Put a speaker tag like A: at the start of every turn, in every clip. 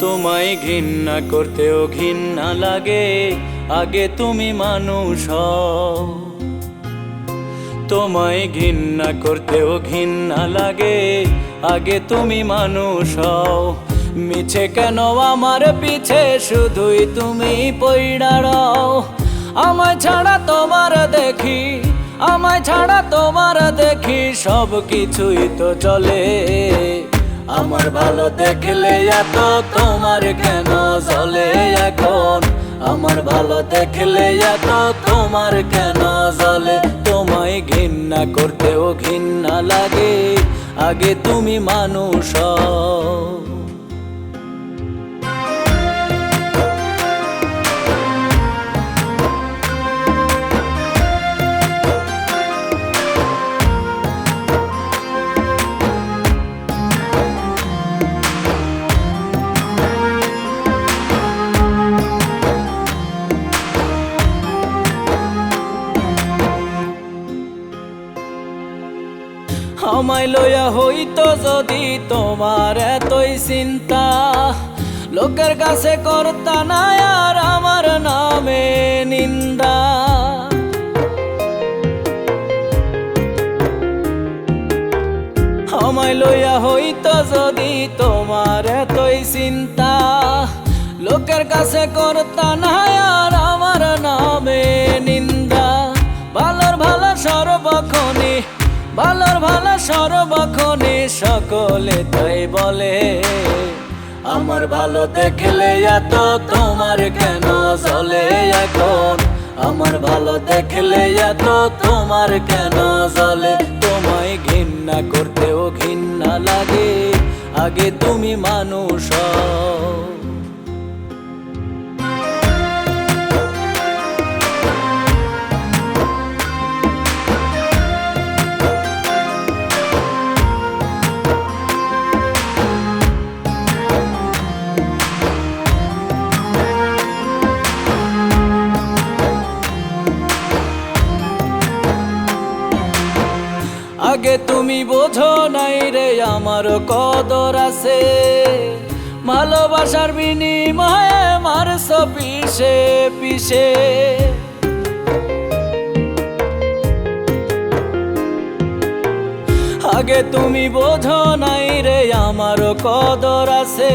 A: তোমায় ঘৃণা করতেও ঘৃণা লাগে, আগে তুমি মানুষ তোমায় ঘৃণা করতেও ঘৃণা লাগে, আগে তুমি মানুষ মিছে কেন আমার পিছে শুধুই তুমি পইড়াড়াও আমায় ছাড়া তোমার দেখি, আমায় ছাড়া তোমার দেখি সব কিছুই তো চলে। আমার ভালো দেখলে এত, তোমার কেন জলে এখন? আমার ভালো দেখলে এত, তোমার কেন জলে তোমায় ঘৃণা করতেও ঘৃণা লাগে, আগে তুমি মানুষ আমায় লইয়া হইতো যদি তোমার এতই চিন্তা। লোকের কাছে করতা না আর আমার নামে নিন্দা। আমায় লইয়া হইতো যদি তোমার এতই চিন্তা। লোকের কাছে করতা না আর আমার ভালোর ভালো সর্বক্ষণে সকলে তাই বলে, আমার ভালো দেখলে এত তোমার কেন চলে এখন? আমার ভালো দেখলে এত তোমার কেন চলে তোমায় ঘৃণা করতেও ঘৃণা লাগে, আগে তুমি মানুষ তুমি বোঝো নাই রে, আমার কদর আছে। ভালোবাসার বিনিময়ে মারছ পিসে পিসে আগে তুমি বোঝো নাই রে, আমার কদর আছে।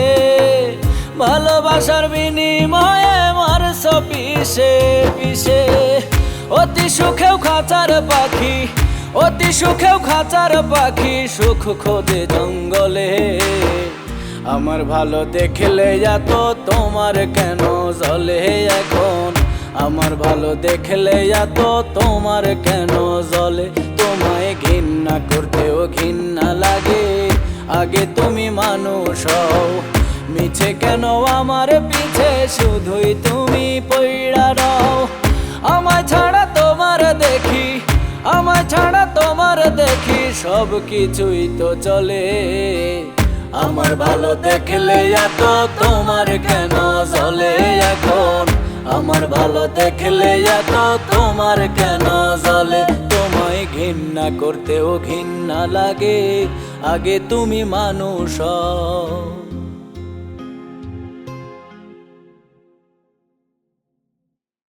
A: ভালোবাসার বিনিময়ে মারছ পিসে পিসে অতি সুখেও খাঁচার পাখি অতি সুখেও খাঁচার পাখি সুখ খোদে জঙ্গলে। আমার ভালো দেখলে এত, তোমার কেন জলে এখন আমার ভালো দেখলে এত, তোমার কেন জলে তোমায় ঘৃণা করতেও ঘৃণা লাগে। আগে তুমি মানুষ হও, মিছে কেন? আমার পিছে শুধুই তুমি সব কিছুই তো চলে। আমার ভালো দেখলে এত তোমার কেন জলে এখন? আমার ভালো দেখলে এত তোমার কেন জলে তোমায় ঘৃণা করতেও ঘৃণা লাগে। আগে তুমি মানুষ।